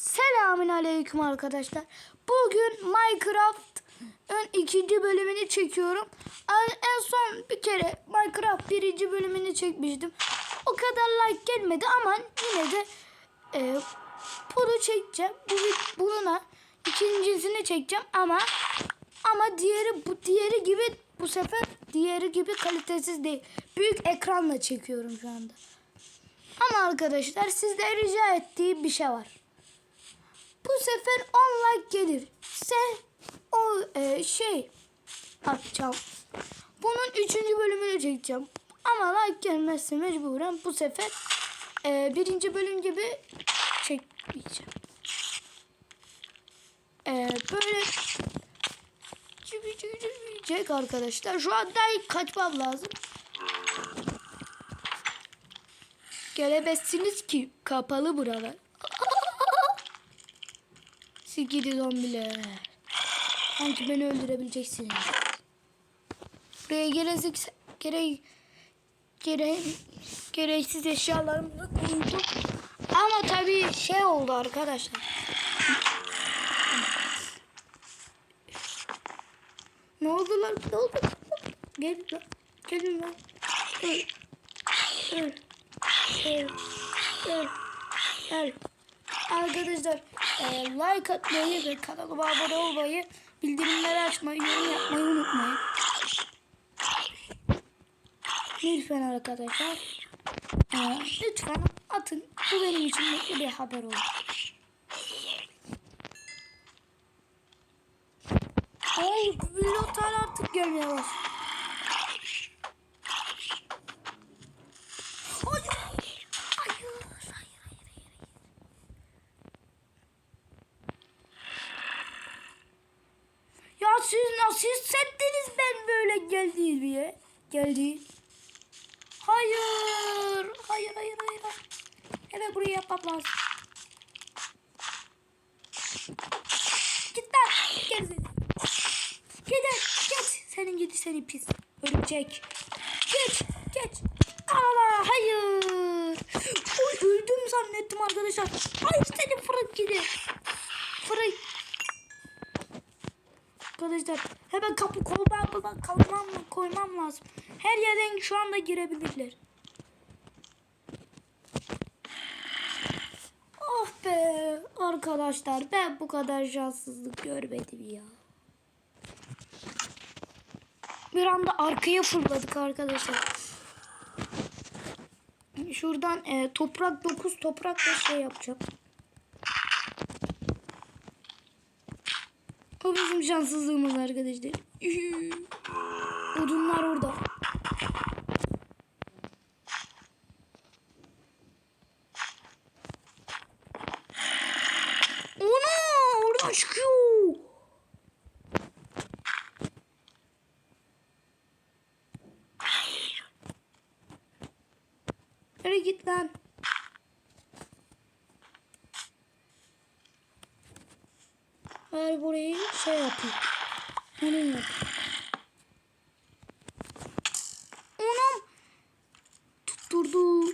Selamün aleyküm arkadaşlar. Bugün Minecraft'ın ikinci bölümünü çekiyorum. En son bir kere Minecraft birinci bölümünü çekmiştim. O kadar like gelmedi ama yine de e, bunu çekeceğim. Bu, bununla ikincisini çekeceğim ama ama diğeri bu diğeri gibi bu sefer diğeri gibi kalitesiz değil. Büyük ekranla çekiyorum şu anda. Ama arkadaşlar sizden rica ettiğim bir şey var. Bu sefer 10 like gelirse o e, şey yapacağım. Bunun 3. bölümünü çekeceğim. Ama like gelmezse mecburen bu sefer e, birinci bölüm gibi çekmeyeceğim. E, böyle çek arkadaşlar. Şu anda kaçmam lazım. Gelemezsiniz ki kapalı buralar. Sikidi zombiler. Sanki beni öldürebileceksiniz. Buraya gereksiz gere, gere, gereksiz eşyalarımızı koyduk. Ama tabii şey oldu arkadaşlar. Ne oldu lan? Ne oldu? Gel lan. Gelin lan. Öl. Öl. Öl. Öl. Öl. Arkadaşlar e, like atmayı ve kanalıma abone olmayı, bildirimleri açmayı, yorum yapmayı unutmayın. Lütfen arkadaşlar. E, lütfen atın. Bu benim için mutlu bir haber olur. Ay pilotar artık gelmeye başladı. Hayır. Hayır. Hayır. Hayır. Ya siz nasıl hissettiniz ben böyle geldiğim diye? Geldi. Hayır. Hayır hayır hayır. Evet burayı yapmam lazım. Git lan. Gel. Git geç. Senin gidi seni pis. Örümcek. Geç. Geç. Allah hayır. Oy öldüm zannettim arkadaşlar. Hayır seni fırık gidi. Fırık. Arkadaşlar hemen kapı koymam, kalmam, koymam lazım. Her yerden şu anda girebilirler. Oh be arkadaşlar ben bu kadar şanssızlık görmedim ya. Bir anda arkaya fırladık arkadaşlar. Şuradan e, toprak 9 toprakla şey yapacağım. O bizim şanssızlığımız arkadaşlar. Odunlar orada. Ona oradan çıkıyor. Nereye git lan? Ver burayı şey yapayım. Onun yap. Onam tutturdu.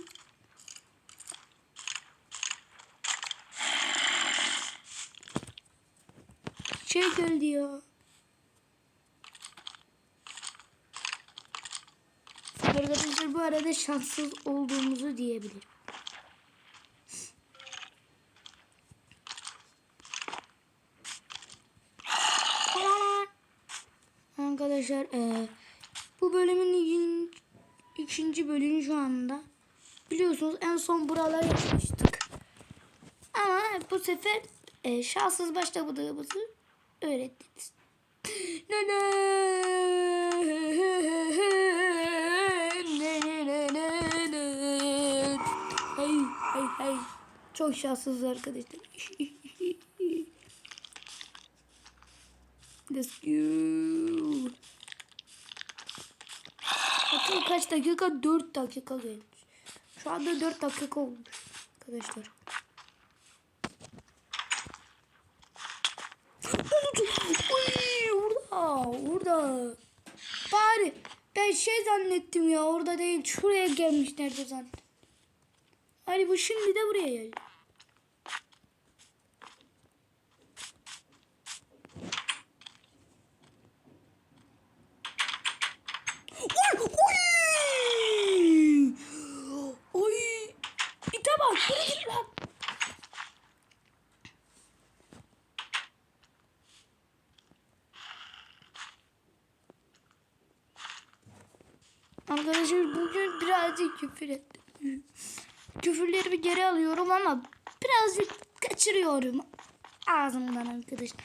Şey geldi ya. Arkadaşlar bu arada şanssız olduğumuzu diyebilirim. Arkadaşlar e, bu bölümün ikin- ikinci bölümü şu anda. Biliyorsunuz en son buralara yapmıştık. Ama bu sefer e, şanssız başlamadığımızı öğrettiniz. Hey hey hey. Çok şanssız arkadaşlar. Let's go. Bakın kaç dakika? 4 dakika gelmiş. Şu anda 4 dakika olmuş arkadaşlar. Uy, orada, orada. Bari ben şey zannettim ya orada değil şuraya gelmişlerdi zannettim. Hani bu şimdi de buraya geldi. Arkadaşlar bugün birazcık küfür ettim. Küfürlerimi geri alıyorum ama birazcık kaçırıyorum ağzımdan arkadaşlar.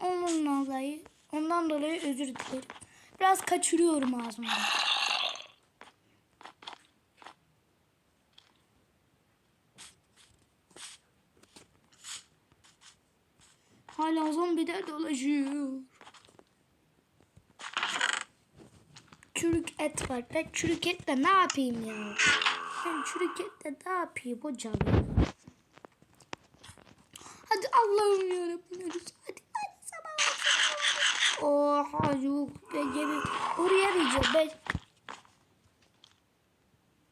Ondan dolayı, ondan dolayı özür dilerim. Biraz kaçırıyorum ağzımdan. Hala zombiler dolaşıyor. Çürük et var. Ben çürük etle ne yapayım ya? Ben çürük etle ne yapayım hocam Allah'ım yarabbim. Hadi hadi sabah olsun. Oha yok. Ben yemin. Oraya diyeceğim ben.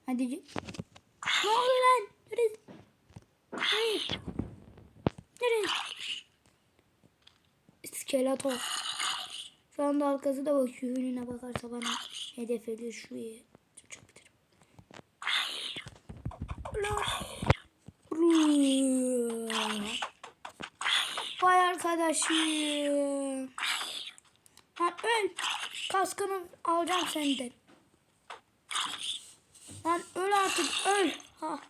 Hadi git. Ne oluyor lan? Nereye? Hayır. Nereye? İskeletor. Şu anda arkasına bakıyor. Önüne bakarsa bana hedef ediyor şuraya. Çarptırım. Vay arkadaşım. Lan öl. Kaskını alacağım senden. Lan öl artık öl. Ha.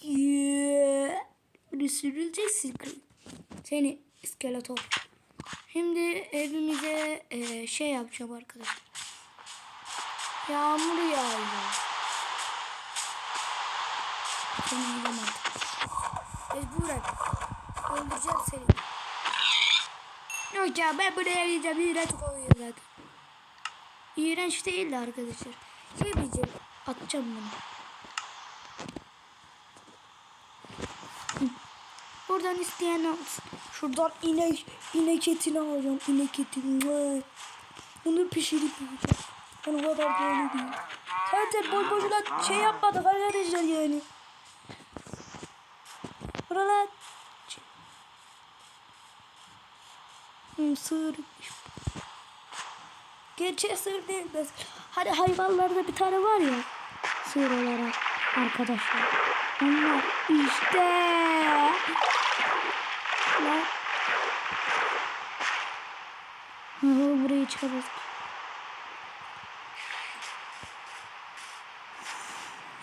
Yeah. Sürüleceksin. Seni iskeletor. Şimdi evimize e, şey yapacağım arkadaşlar. Yağmur yağıyor. Seni yiyeceğim artık. Mecburen. Öldüreceğim seni. Yok ya ben buraya yiyeceğim. İğrenç koyuyor zaten. İğrenç değildi arkadaşlar. Yemeyeceğim. Atacağım bunu. Buradan isteyen alsın. Şuradan inek, inek etini alacağım. İnek etini. Bunu pişirip yiyeceğim. Ben o kadar böyle değil. Zaten boy boşuna şey yapmadık arkadaşlar yani. Buralar. Hmm, sığırmış. Gerçi sığır değil de. Hani hayvanlarda bir tane var ya. Sığır olarak arkadaşlar. Onlar işte. Lan. Hı hı burayı çıkarız.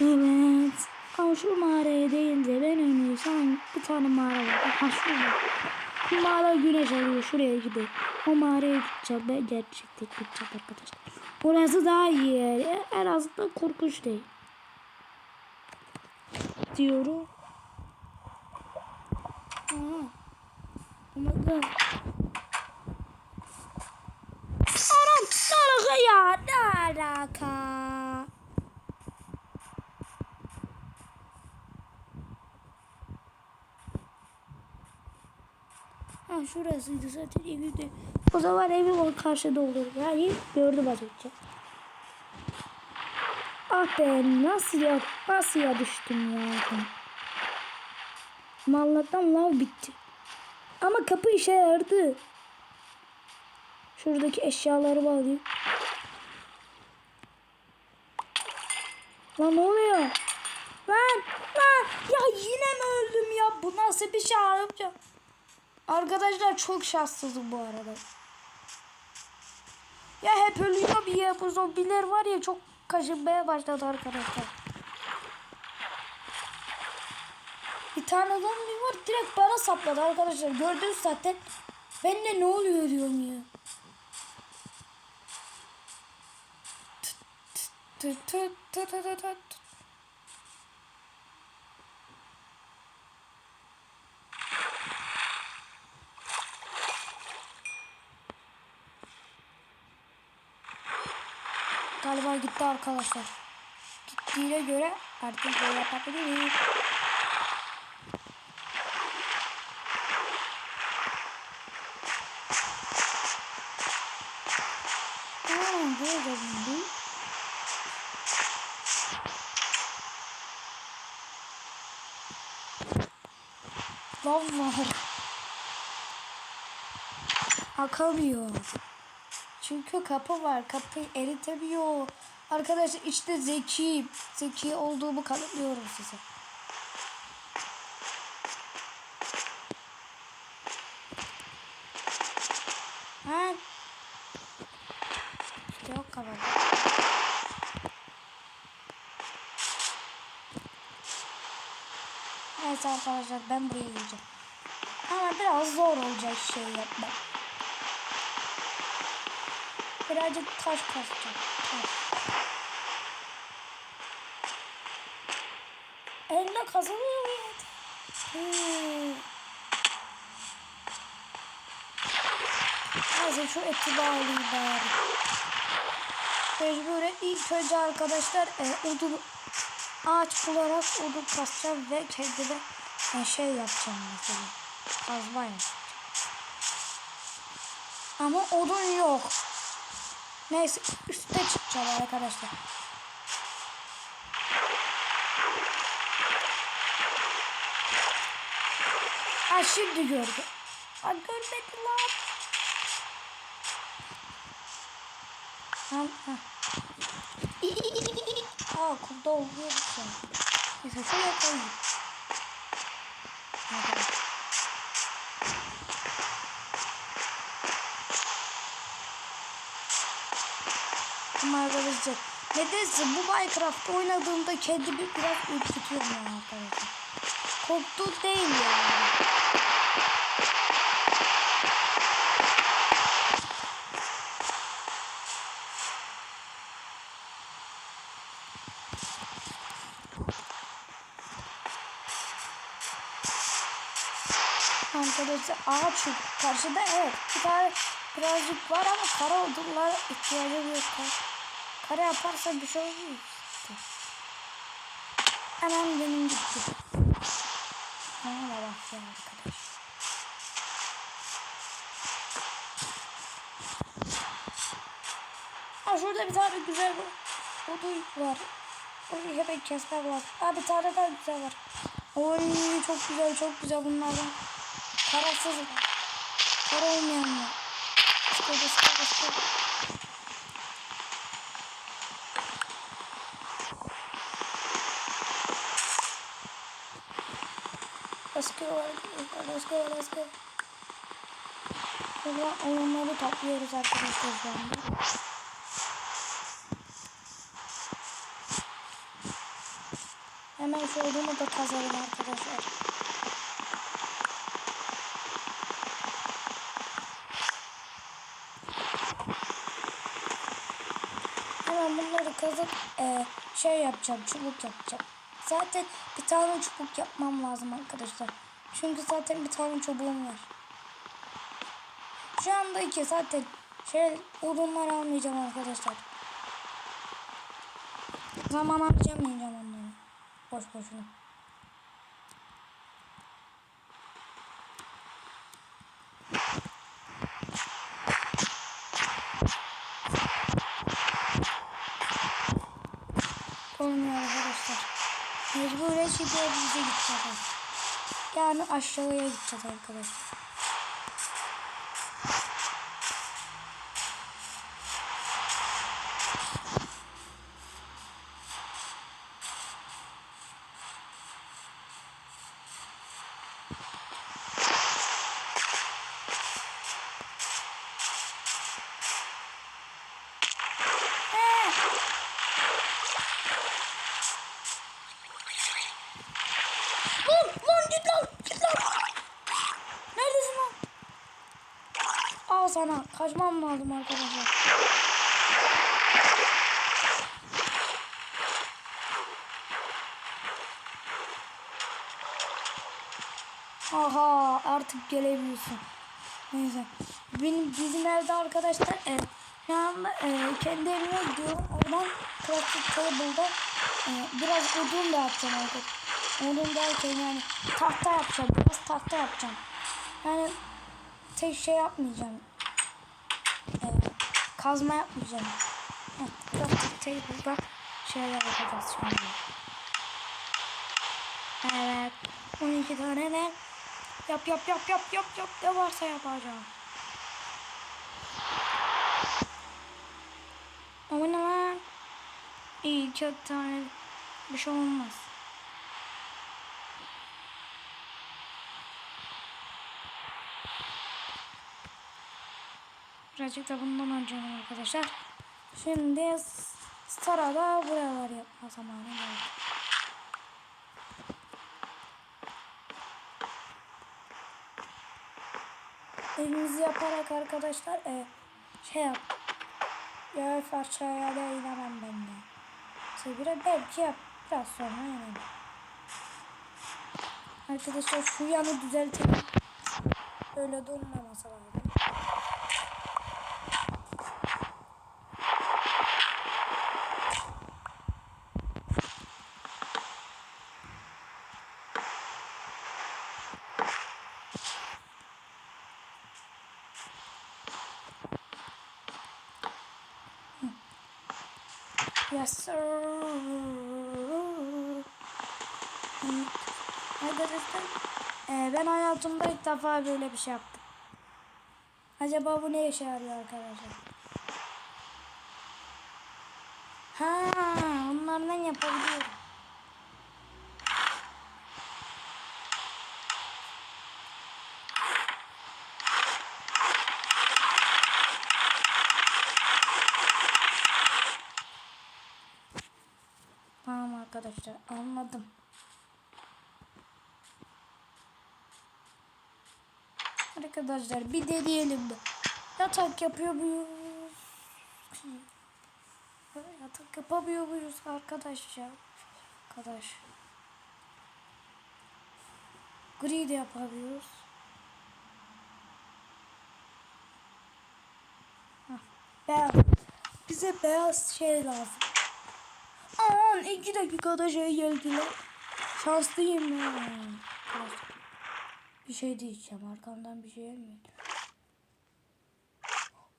Evet. Ama şu mağaraya değil de ben önüysem bir tane mağara var. Ha şurada. Bu mağara güneş alıyor. Şuraya gidelim. O mağaraya gideceğim. Ben gerçekten gideceğim arkadaşlar. Orası daha iyi yer. En azından korkunç değil. Diyorum. Aa. God. Anam ne alaka ya? Ne alaka? Ha şurasıydı zaten evimde. O zaman evim o karşıda olur. Yani gördüm az önce. Ah be nasıl ya nasıl ya düştüm ya. Mallardan lav bitti. Ama kapı işe yaradı. Şuradaki eşyaları bağlayayım. Lan ne oluyor? Lan lan ya yine mi öldüm ya? Bu nasıl bir şey yapacağım? Arkadaşlar çok şanssızım bu arada. Ya hep ölüyor bir ya bu zombiler var ya çok kaşınmaya başladı arkadaşlar. Tane zombi var direkt bana sapladı arkadaşlar. Gördünüz zaten. Ben de ne oluyor diyorum ya. Galiba gitti arkadaşlar. Gittiğine göre artık böyle yapabiliriz. Lav var. Akamıyor. Çünkü kapı var. Kapıyı eritemiyor. Arkadaşlar işte zeki. Zeki olduğumu kanıtlıyorum size. Ha? İşte yok kadar. Neyse arkadaşlar ben buraya gireceğim. Ama biraz zor olacak şey yapmak. Birazcık taş kasacağım. Taş. Elle kazanıyor muyum? Hmm. Neyse şu eti bağlayayım bari. Mecburen ilk önce arkadaşlar e, odun ağaç bularak odun kasacağım ve kendime e, şey yapacağım mesela. Kazma yapacağım. Ama odun yok. Neyse üste çıkacağım arkadaşlar. Ha şimdi gördü. Ha görmedi lan. Ha, ha. Aa kumda oluyor bir şey. Neyse şuraya koyayım. Arkadaşlar nedense bu Minecraft oynadığımda kendimi biraz ürkütüyorum ya arkadaşlar. Korktuğum değil yani. Arkadaşlar ağaç. Karşıda evet bir tane birazcık var ama kara odunlara ihtiyacı yok. Kara yaparsa bir şey işte. Hemen benim gitti. Da bakacağım arkadaş. Ha şurada bir tane güzel odun var. Onu hemen kesmem lazım. Ha bir tane daha güzel var. Oy çok güzel çok güzel bunlardan. Karasız. Kara olmayanlar. Sıkıldı sıkıldı sıkıldı. Let's go, let's go, let's go. Burada oyunları topluyoruz arkadaşlar şu anda. Hemen şu odunu da kazalım arkadaşlar. Hemen bunları kazıp e, şey yapacağım, çubuk yapacağım. Zaten bir tane çubuk yapmam lazım arkadaşlar. Çünkü zaten bir tane çubuğum var. Şu anda iki zaten şey odunlar almayacağım arkadaşlar. Zaman harcamayacağım onları. Boş boşuna. Olmuyor arkadaşlar. Mecburen şimdi bize gideceğiz. Yani aşağıya gideceğiz arkadaşlar. Lan lan git lan git lan. Neredesin lan? Al sana. Kaçmam lazım arkadaşlar. Aha artık gelebiliyorsun. Neyse. Benim bizim evde arkadaşlar e, şu anda e, kendi evime gidiyorum. Oradan crafting table'da e, biraz odun da yapacağım arkadaşlar. Odun derken yani tahta yapacağım. Biraz tahta yapacağım. Yani tek şey yapmayacağım. Kazma yapmayacağım. Crafting table'da şeyler yapacağız şimdi. Evet. 12 tane ne? Yap yap yap yap yap yap ne varsa yapacağım. Ama ne lan? İyi iki tane bir şey olmaz. Birazcık da bundan harcayalım arkadaşlar. Şimdi sırada buralar yapma zamanı geldi. Elimizi yaparak arkadaşlar e, şey yap. Yavaş aşağıya da inemem ben de. Sevgili belki yap. Biraz sonra inelim. Arkadaşlar şu yanı düzeltelim. Öyle durmaması lazım. Yes sir. Arkadaşlar e, ben hayatımda ilk defa böyle bir şey yaptım. Acaba bu ne işe yarıyor arkadaşlar? Ha, onlardan yapabiliyorum. Arkadaşlar anladım. Arkadaşlar bir deneyelim de. Yatak yapıyor muyuz? Yatak yapamıyor muyuz arkadaş ya? Arkadaş. Gri de yapabiliyoruz. Hah, Beyaz. Bize beyaz şey lazım. Aman iki dakikada şey geldiler. Şanslıyım ya. Bir şey diyeceğim. Arkamdan bir şey gelmiyor.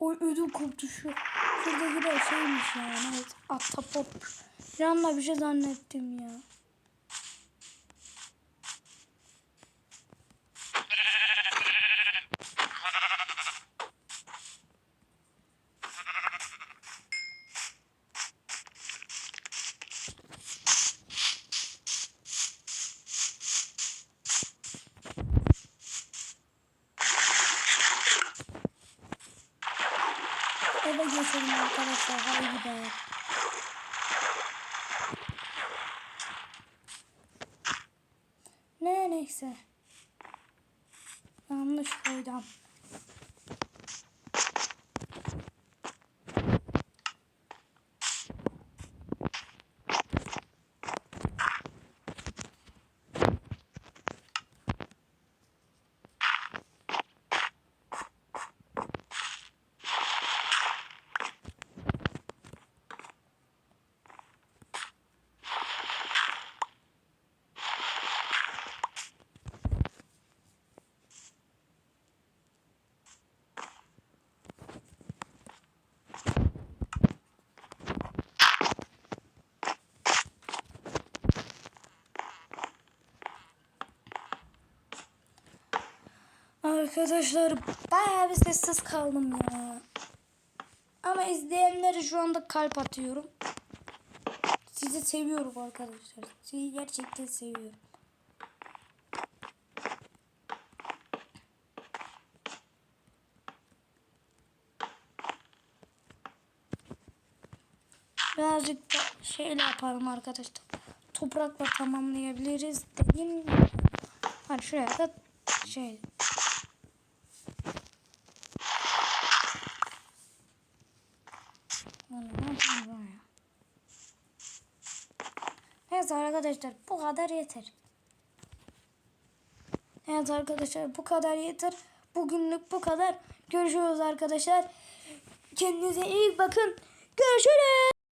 Oy ödüm koptu şu. Şuradaki de şeymiş yani. Evet. Ahtapot. Canla bir şey zannettim ya. Eve geçelim arkadaşlar. Hadi gidelim. Ne neyse. Yanlış koydum. Arkadaşlar bayağı bir sessiz kaldım ya. Ama izleyenlere şu anda kalp atıyorum. Sizi seviyorum arkadaşlar. Sizi gerçekten seviyorum. Birazcık da şeyle yapalım arkadaşlar. Toprakla tamamlayabiliriz dediğim gibi. Hani şuraya da şey Evet arkadaşlar bu kadar yeter. Evet arkadaşlar bu kadar yeter. Bugünlük bu kadar. Görüşürüz arkadaşlar. Kendinize iyi bakın. Görüşürüz.